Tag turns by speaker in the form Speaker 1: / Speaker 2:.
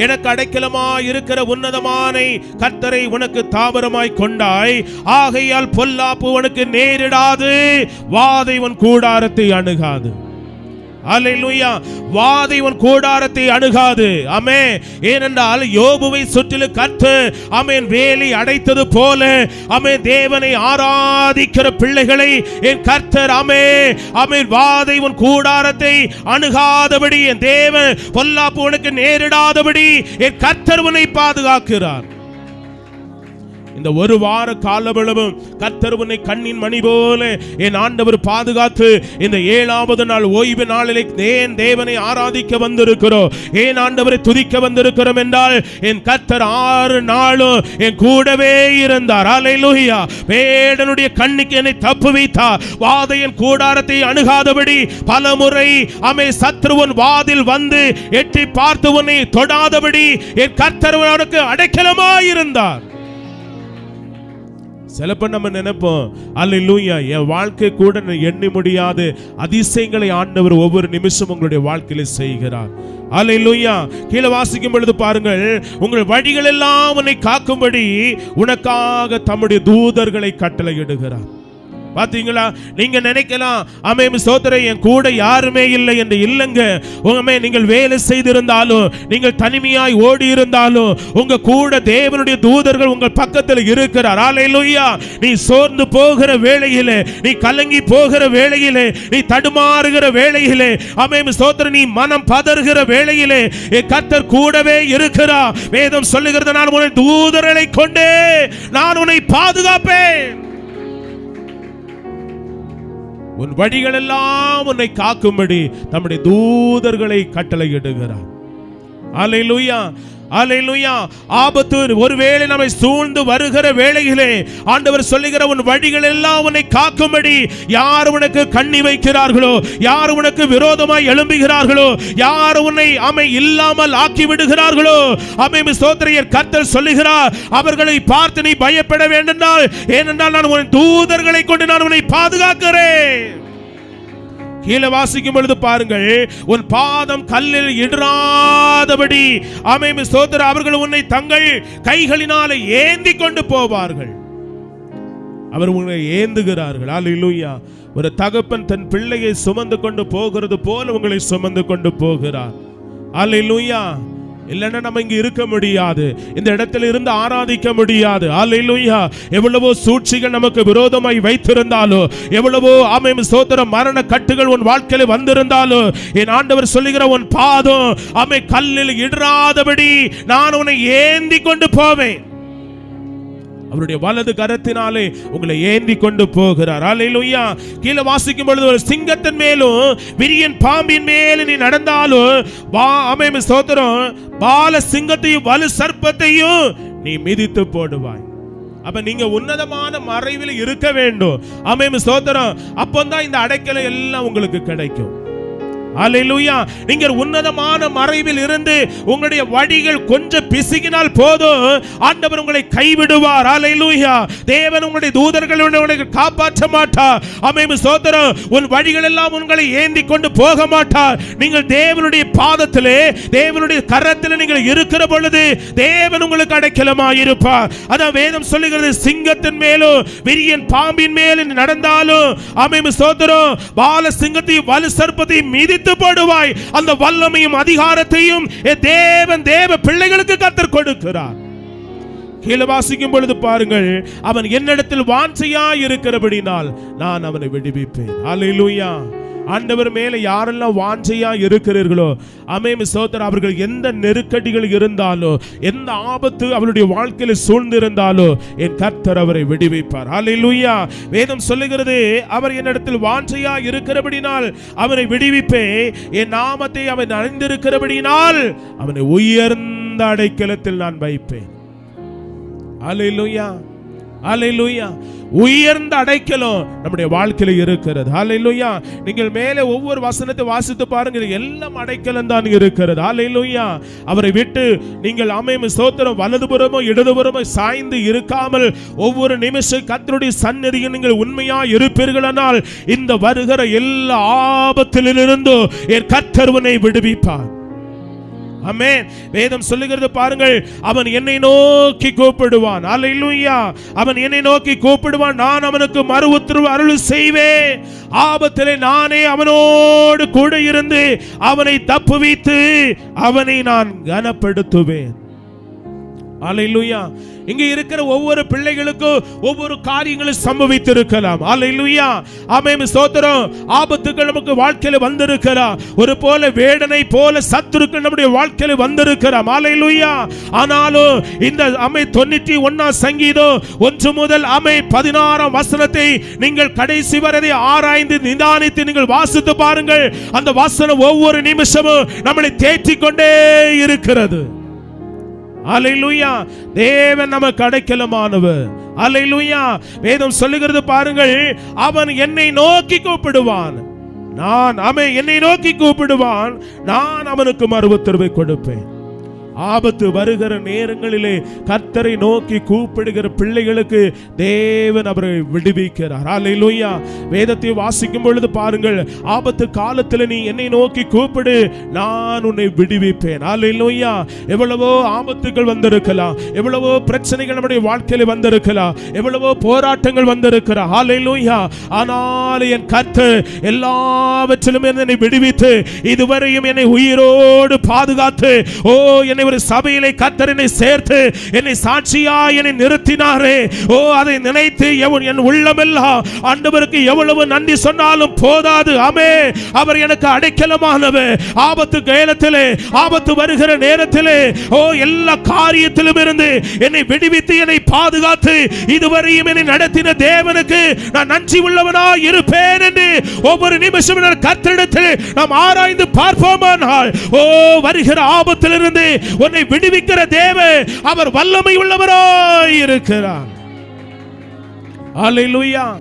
Speaker 1: எனக்கு அடைக்கலமா இருக்கிற உன்னதமான கத்தரை உனக்கு தாபரமாய் கொண்டாய். ஆகையால் பொல்லாப்பு உனக்கு நேரிடாது. வாதை உன் கூடாரத்தை அணுகாது. வாதை உன் கூடாரத்தை அணுகாது. அமே ஏனென்றால் யோபுவை சுற்றிலும் கற்று அமேன் வேலி அடைத்தது போல அமே தேவனை ஆராதிக்கிற பிள்ளைகளை என் கர்த்தர் அமே அமேன் வாதை உன் கூடாரத்தை அணுகாதபடி என் தேவன் பொல்லாப்பு உனக்கு நேரிடாதபடி என் கர்த்தர் உன்னை பாதுகாக்கிறார். இந்த ஒரு வார காலவளவும் கத்தர் உன்னை கண்ணின் மணி போல என் ஆண்டவர் பாதுகாத்து இந்த ஏழாவது நாள் ஓய்வு நாளிலே ஏன் தேவனை ஆராதிக்க வந்திருக்கிறோம்? ஏன் ஆண்டவரை துதிக்க வந்திருக்கிறோம் என்றால் என் கத்தர் ஆறு நாளும் என் கூடவே இருந்தார். அலையிலுயா வேடனுடைய கண்ணுக்கு என்னை தப்பு வைத்தார். வாதையின் கூடாரத்தை அணுகாதபடி பல முறை அமை சத்ருவன் வாதில் வந்து எட்டி பார்த்து உன்னை தொடாதபடி என் கர்த்தர் அவனுக்கு அடைக்கலமாயிருந்தார். சிலப்ப நம்ம நினைப்போம் அல்லேலூயா என் வாழ்க்கை கூட எண்ணி முடியாது. அதிசயங்களை ஆண்டவர் ஒவ்வொரு நிமிஷம் உங்களுடைய வாழ்க்கையில செய்கிறார். அல்லேலூயா கீழே வாசிக்கும் பொழுது பாருங்கள் உங்கள் வழிகள் எல்லாம் உன்னை காக்கும்படி உனக்காக தம்முடைய தூதர்களை கட்டளையிடுகிறார். பாத்தீங்களா? நீங்க நினைக்கலாம் அமேம் சோதரை என் கூட யாருமே இல்லை என்று இல்லைங்க. உங்கமே நீங்கள் வேலை செய்திருந்தாலும் நீங்கள் தனிமையாய் ஓடி இருந்தாலும் உங்க கூட தேவனுடைய தூதர்கள் உங்கள் பக்கத்தில் இருக்கிறார். ஆலையிலோயா நீ சோர்ந்து போகிற வேளையிலே நீ கலங்கி போகிற வேளையிலே நீ தடுமாறுகிற வேளையிலே அமேம் சோதர நீ மனம் பதறுகிற வேளையிலே என் கத்தர் கூடவே இருக்கிறா வேதம் சொல்லுகிறது நான் உன்னை தூதர்களை கொண்டே நான் உன்னை பாதுகாப்பேன். உன் வழிகளெல்லாம் உன்னை காக்கும்படி தம்முடைய தூதர்களை கட்டளையிடுகிறார். லூயா அலையிலுயா ஆபத்து ஒருவேளை நம்மை சூழ்ந்து வருகிற வேளையிலே ஆண்டவர் சொல்லுகிற உன் வழிகள் எல்லாம் உன்னை காக்கும்படி யார் உனக்கு கண்ணி வைக்கிறார்களோ யார் உனக்கு விரோதமாய் எழும்புகிறார்களோ யார் உன்னை அமை இல்லாமல் ஆக்கி விடுகிறார்களோ அமை சோதரையர் கர்த்தர் சொல்லுகிறார் அவர்களை பார்த்து நீ பயப்பட வேண்டால் ஏனென்றால் நான் உன் தூதர்களை கொண்டு நான் உன்னை பாதுகாக்கிறேன். கீழே வாசிக்கும் பொழுது பாருங்கள் உன் பாதம் கல்லில் இடராதபடி அமைமை சோதர அவர்கள் உன்னை தங்கள் கைகளினால ஏந்தி கொண்டு போவார்கள். அவர் உங்களை ஏந்துகிறார்கள். அல்லேலூயா. ஒரு தகப்பன் தன் பிள்ளையை சுமந்து கொண்டு போகிறது போல உங்களை சுமந்து கொண்டு போகிறார். அல்லா இல்லைன்னா நம்ம இங்க இருக்க முடியாது. இந்த இடத்துல இருந்து ஆராதிக்க முடியாது. அல்லேலூயா எவ்வளவோ சூழ்ச்சிகள் நமக்கு விரோதமாய் வைத்திருந்தாலோ எவ்வளவோ ஆமென் சோதர மரண கட்டுகள் உன் வாழ்க்கையில வந்திருந்தாலோ என் ஆண்டவர் சொல்லுகிற உன் பாதம் அமை கல்லில் இடராதபடி நான் உன்னை ஏந்தி கொண்டு போவேன். அவருடைய வலது கரத்தினாலே உங்களை ஏந்தி கொண்டு போகிறார். அலையிலுயா கீழே வாசிக்கும் பொழுது ஒரு சிங்கத்தின் மேலும் விரியன் பாம்பின் மேலும் நீ நடந்தாலும் வா அமைப்பு சோதரம் பால சிங்கத்தையும் வலு சர்ப்பத்தையும் நீ மிதித்து போடுவாய். அப்ப நீங்க உன்னதமான மறைவில் இருக்க வேண்டும். அமைப்பு சோத்திரம் அப்பந்தான் இந்த அடைக்கலை எல்லாம் உங்களுக்கு கிடைக்கும். அலையிலுயா நீங்கள் உன்னதமான மறைவில் இருந்து உங்களுடைய வழிகள் கொஞ்சம் பிசுகினால் போதும். ஆண்டவர் உங்களை கைவிடுவார். அலையிலுயா தேவன் உங்களுடைய தூதர்கள் உங்களுக்கு காப்பாற்ற மாட்டார். அமைப்பு சோதரம் உன் வழிகள் எல்லாம் உங்களை ஏந்தி கொண்டு போக மாட்டார். நீங்கள் தேவனுடைய பாதத்திலே தேவனுடைய கரத்தில் நீங்கள் இருக்கிற பொழுது தேவன் உங்களுக்கு அடைக்கலமாய் இருப்பார் அதான் வேதம் சொல்லுகிறது சிங்கத்தின் மேலும் விரியன் பாம்பின் மேலும் நடந்தாலும் அமைப்பு சோதரம் பால சிங்கத்தையும் வலு சர்ப்பத்தையும் மிதித்து போடுவாய் அந்த வல்லமையும் அதிகாரத்தையும் தேவன் தேவ பிள்ளைகளுக்கு கத்தர் கொடுக்கிறார். கீழே வாசிக்கும் பொழுது பாருங்கள் அவன் என்னிடத்தில் வாஞ்சையா இருக்கிறபடினால் நான் அவனை விடுவிப்பேன். அல்லேலூயா ஆண்டவர் மேல யாரெல்லாம் வாஞ்சையா இருக்கிறீர்களோ அமேமி சோதர் அவர்கள் எந்த நெருக்கடிகள் இருந்தாலோ எந்த ஆபத்து அவருடைய வாழ்க்கையில சூழ்ந்திருந்தாலோ என் கர்த்தர் அவரை விடுவிப்பார். அல்லேலூயா வேதம் சொல்லுகிறது அவர் என்னிடத்தில் வாஞ்சையா இருக்கிறபடினால் அவனை விடுவிப்பே. என் நாமத்தை அவன் அணிந்திருக்கிறபடினால் அவனை உயர்ந்த அடைக்கலத்தில் நான் வைப்பேன். அல்லேலூயா அலையிலுயா உயர்ந்த அடைக்கலம் நம்முடைய வாழ்க்கையில இருக்கிறது. அலையிலுயா நீங்கள் மேலே ஒவ்வொரு வசனத்தை வாசித்து பாருங்க எல்லாம் அடைக்கலம் தான் இருக்கிறது. அலையிலுயா அவரை விட்டு நீங்கள் அமையும் சோத்திரம் வலதுபுறமோ இடதுபுறமோ சாய்ந்து இருக்காமல் ஒவ்வொரு நிமிஷம் கத்தருடைய சந்நிதியில் நீங்கள் உண்மையா இருப்பீர்களானால் இந்த வருகிற எல்லா ஆபத்திலிருந்தும் என் கத்தருவனை விடுவிப்பார். ஆமென். வேதம் சொல்லுகிறது பாருங்கள் அவன் என்னை நோக்கி கூப்பிடுவான். அல்லேலூயா. அவன் என்னை நோக்கி கூப்பிடுவான். நான் அவனுக்கு மறு உத்தரவு அருள் செய்வேன். ஆபத்திலே நானே அவனோடு கூட இருந்து அவனை தப்புவித்து அவனை நான் கனப்படுத்துவேன். அல்லேலூயா. இங்க இருக்கிற ஒவ்வொரு பிள்ளைகளுக்கும் ஒவ்வொரு காரியங்களும் சம்பவித்திருக்கலாம். அல்லேலூயா ஆமென். ஸ்தோத்திரம். ஆபத்துகள் நமக்கு வாழ்க்கையில வந்திருக்கலாம். ஒரு போல வேடனை போல சத்துருக்கள் நம்முடைய வாழ்க்கையில வந்திருக்கலாம். லுய்யா ஆனாலும் இந்த அமை தொண்ணூற்றி ஒன்னாம் சங்கீதம் ஒன்று முதல் அமை பதினாறாம் வசனத்தை நீங்கள் கடைசி வரை ஆராய்ந்து நிதானித்து நீங்கள் வாசித்து பாருங்கள். அந்த வசனம் ஒவ்வொரு நிமிஷமும் நம்மளை தேற்றிக் கொண்டே இருக்கிறது. அலையிலுயா தேவன் நமக்கு அடைக்கலமானவர். அலையிலுயா வேதம் சொல்லுகிறது பாருங்கள் அவன் என்னை நோக்கி கூப்பிடுவான். நான் அவன் என்னை நோக்கி கூப்பிடுவான். நான் அவனுக்கு மறுபத்திரவை கொடுப்பேன். ஆபத்து வருகிற நேரங்களிலே கர்த்தரை நோக்கி கூப்பிடுகிற பிள்ளைகளுக்கு தேவன் அவரை விடுவிக்கிறார். அல்லேலூயா வேதத்தை வாசிக்கும் பொழுது பாருங்கள் ஆபத்து காலத்தில் நீ என்னை நோக்கி கூப்பிடு நான் உன்னை விடுவிப்பேன். அல்லேலூயா எவ்வளவோ ஆபத்துகள் வந்திருக்கலாம் எவ்வளவோ பிரச்சனைகள் நம்முடைய வாழ்க்கையில வந்திருக்கலாம் எவ்வளவோ போராட்டங்கள் வந்திருக்கலாம். அல்லேலூயா ஆனால் என் கர்த்தர் எல்லாவற்றிலும் என்னை விடுவித்து இதுவரையும் என்னை உயிரோடு பாதுகாத்து ஓ என்னை ஒரு சபையிலே கத்தர் என்னை சேர்த்து என்னை சாட்சியா என்னை நிறுத்தினாரே. ஓ அதை நினைத்து எவன் என் உள்ளமெல்லாம் ஆண்டவருக்கு எவ்வளவு நன்றி சொன்னாலும் போதாது. அமே அவர் எனக்கு அடைக்கலமானவர். ஆபத்து கேலத்திலே ஆபத்து வருகிற நேரத்திலே ஓ எல்லா காரியத்திலும் இருந்து என்னை விடுவித்து என்னை பாதுகாத்து இதுவரையும் என்னை நடத்தின தேவனுக்கு நான் நன்றி உள்ளவனா இருப்பேன் என்று ஒவ்வொரு நிமிஷம் கத்திடத்தில் நாம் ஆராய்ந்து பார்ப்போமானால் ஓ வருகிற ஆபத்திலிருந்து உன்னை விடுவிக்கிற தேவ அவர் வல்லமை உள்ளவராய் இருக்கிறார். அல்லேலூயா